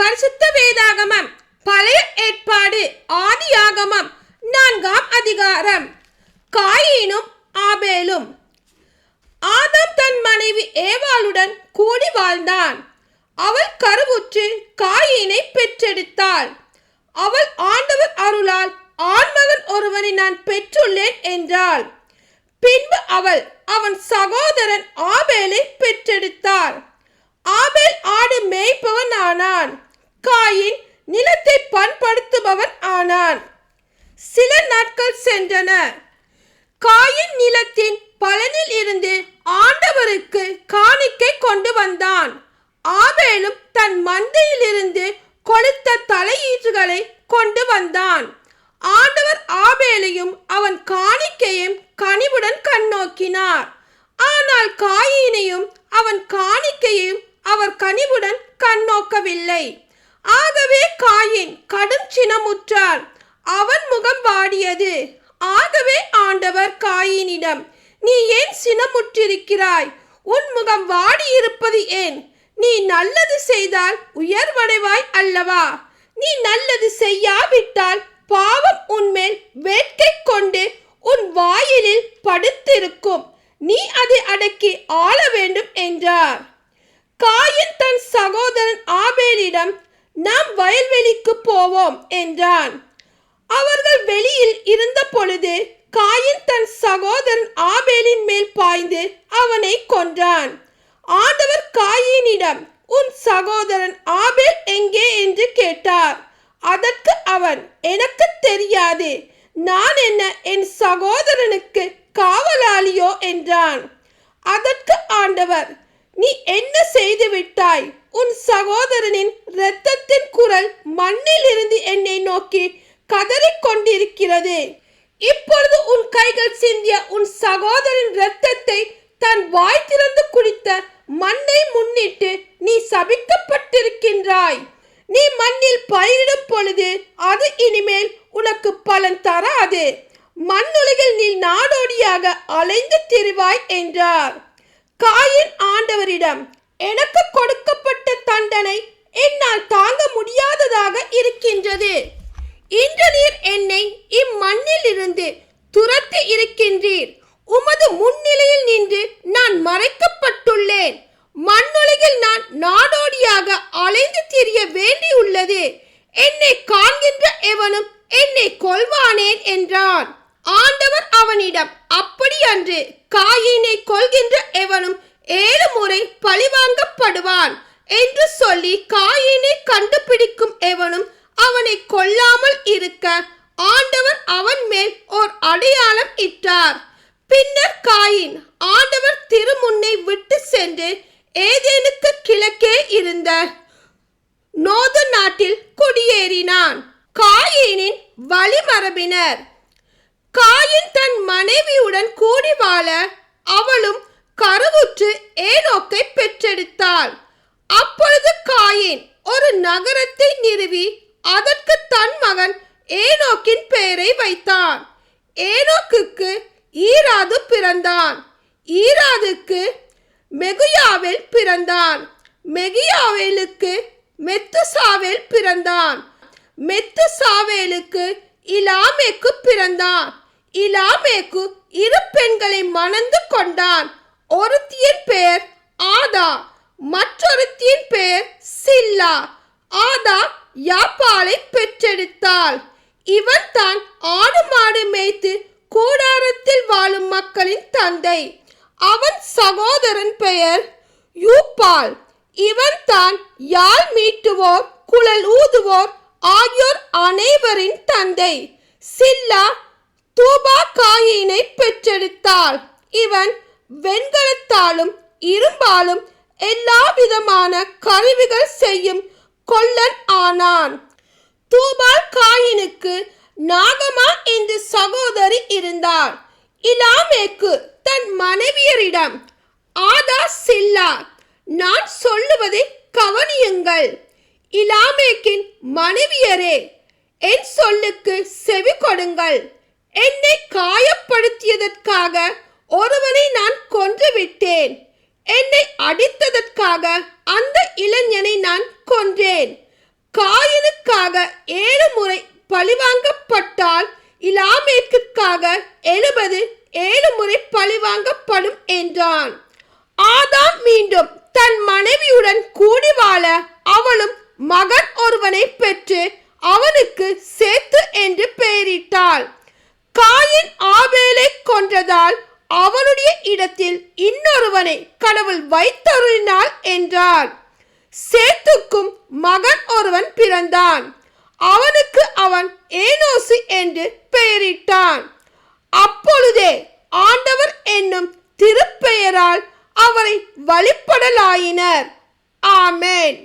பரிசுத்த வேதாகமம். பழைய ஏற்பாடு. ஆதியாகமம். நான்காம் அதிகாரம். காயினும் ஆபேலும். ஆதாம் தன் மனைவி ஏவாளுடன் கூடி வாழ்ந்தான். அவள் கருவுற்று காயினை பெற்றெடுத்தாள். அவள் ஆண்டவர் அருளால் ஆண்மகன் ஒருவனை நான் பெற்றுள்ளேன் என்றாள். பின்பு அவள் அவன் சகோதரன் ஆபேலை பெற்றெடுத்தாள். ஆபேல் ஆடு மேய்ப்பவன் ஆனான் காயின் நிலத்தை பண்படுத்துபவன் ஆனான். சில நாட்கள் சென்றன. காயின் நிலத்தின் பலனில் இருந்து ஆண்டவருக்கு காணிக்கை கொண்டு வந்தான். ஆவேலும் தன் மந்தையிலிருந்து கொளுத்த தலையீற்றுகளை கொண்டு வந்தான். ஆண்டவர் ஆபேலையும் அவன் காணிக்கையும் கனிவுடன் கண்ணோக்கினார். ஆனால் காயினையும் அவன் காணிக்கையும் அவர் கனிவுடன் கண்ணோக்கவில்லை. ஆகவே காயின் கடும் சினமுற்றார். அவன் முகம் வாடியது. ஆகவே ஆண்டவர் காயினிடம் நீ ஏன் சினமுற்றிருக்கிறாய்? உன் முகம் வாடியிருப்பது ஏன்? நீ நல்லது செய்தால் உயர்வடைவாய் அல்லவா? நீ நல்லது செய்யாவிட்டால் பாவம் உன்மேல் வேட்கை கொண்டு உன் வாயிலில் படுத்திருக்கும். நீ அதை அடக்கி ஆள வேண்டும் என்றார். காயின் தன் சகோதரன் ஆபேலிடம் நாம் வயல்வெளிக்கு போவோம் என்றான். அவர்கள் வெளியில் இருந்த பொழுது காயின் தன் சகோதரன் ஆபேலின் மேல் பாய்ந்து அவனை கொன்றான். ஆண்டவர் காயினிடம் உன் சகோதரன் ஆபேல் எங்கே? என்று கேட்டார். அதற்கு அவன் எனக்கு தெரியாது. நான் என்ன என் சகோதரனுக்கு காவலாளியோ? என்றான். அதற்கு ஆண்டவர் நீ என்ன செய்து விட்டாய்? உன் சகோதரனின் இரத்தத்தின் குரல் மண்ணில் இருந்து என்னை நோக்கி கதறிக் கொண்டிருக்கிறது இப்பொழுது உன் கைகள் சிந்திய உன் சகோதரன் இரத்தத்தை தன் வாய் திறந்து குடித்த மண்ணை முன்னிட்டு நீ சபிக்கப்பட்டிருக்கின்றாய். நீ மண்ணில் பயிரிடும் பொழுது அது இனிமேல் உனக்கு பலன் தராது. மண்ணுலகில் நீ நாடோடியாக அலைந்து திரிவாய் என்றார். காயின் ஆண்டவரிடம் எனக்கு கொடுக்கப்பட்ட தண்டனை என்னால் தாங்க முடியாததாக இருக்கின்றது. இன்று நீர் என்னை இம்மண்ணில் இருந்து துரத்தி இருக்கின்றீர். உமது முன்னிலையில் நின்று நான் மறைக்கப்பட்டுள்ளேன். மண்ணுலகில் நான் நாடோடியாக அலைந்து திரிய வேண்டியுள்ளது. என்னை காண்கின்ற எவனும் என்னை கொள்வானேன் என்றான். ஆண்டவர் அவனிடம் அப்படியன்று காயினை கொள்கின்ற எவனும் ஏழு முறை பழிவாங்கப்படுவான் என்று சொல்லி காயினை கண்டுபிடிக்கும் எவனும் அவனை கொல்லாமல் இருக்க ஆண்டவர் அவன் மேல் ஓர் அடையாளம் இட்டார். பின்னர் காயின் ஆண்டவர் திருமுன்னை விட்டு சென்று ஏதேனுக்கு கிழக்கே இருந்த நோது நாட்டில் குடியேறினான். காயினின் வழிமரபினர் காயின் தன் மனைவியுடன் கூடி வாழ அவளும் கருவுற்று ஏனோக்கை பெற்றெடுத்தாள். அப்பொழுது காயின் ஒரு நகரத்தை நிறுவி அதற்கு தன் மகன் ஏனோக்கின் பெயரை வைத்தான். ஏனோக்குக்கு ஈராது பிறந்தான். ஈராதுக்கு மெகுயாவில் பிறந்தான். மெகியாவேலுக்கு மெத்துசாவேல் பிறந்தான். மெத்துசாவேலுக்கு இலாமேக்கு பிறந்தான். இலாமேக்கு இரு பெண்களை மணந்து கொண்டான். ஒருத்தியின் பெயர் ஆதா மற்றொருத்தியின் பெயர் சில்லா. ஆதா யாப்பாலை பெற்றெடுத்தாள். இவன் தான் ஆடு மாடு மேய்த்து கூடாரத்தில் வாழும் மக்களின் தந்தை. அவன் சகோதரன் பெயர் யூப்பால். இவன் தான் யாழ் மீட்டுவோர் குழல் ஊதுவோர் ஆகியோர் அனைவரின் தந்தை. சில்லா தூபா காயினை பெற்றெடுத்தாள். இவன் வெண்கலத்தாலும் இரும்பாலும் எல்லா விதமான கருவிகள் செய்யும் கொல்லன் ஆனான். தூபால் காயினுக்கு நாகமா என்று சகோதரி இருந்தார். இலாமேக்கு தன் மனைவியரிடம் ஆதா சில்லா நான் சொல்லுவதை கவனியுங்கள். இலாமேக்கின் மனைவியரே என் சொல்லுக்கு செவி கொடுங்கள். என்னை காயப்படுத்தியதற்காக ஒருவனை நான் கொன்று விட்டேன் என்னை அடித்ததற்காக அந்த இளைஞனை நான் கொன்றேன். காயனுக்காக ஏழு முறை பழிவாங்கப்பட்டால் இலாமேற்கிற்காக எழுபது ஏழு முறை பழிவாங்கப்படும் என்றான். ஆதாம் மீண்டும் தன் மனைவியுடன் கூடி வாழ அவளும் மகன் ஒருவனை பெற்று அவனுக்கு சேத்து என்று பெயரிட்டாள். காயின் ஆபேலை கொன்றதால் அவனுடைய இடத்தில் இன்னொருவனை கடவுள் வைத்தருளினாள் என்றார். சேத்துக்கும் மகன் ஒருவன் பிறந்தான். அவனுக்கு அவன் ஏனோசு என்று பெயரிட்டான். அப்பொழுதே ஆண்டவர் என்னும் திருப்பெயரால் அவரை வழிபடலாயினர். ஆமேன்.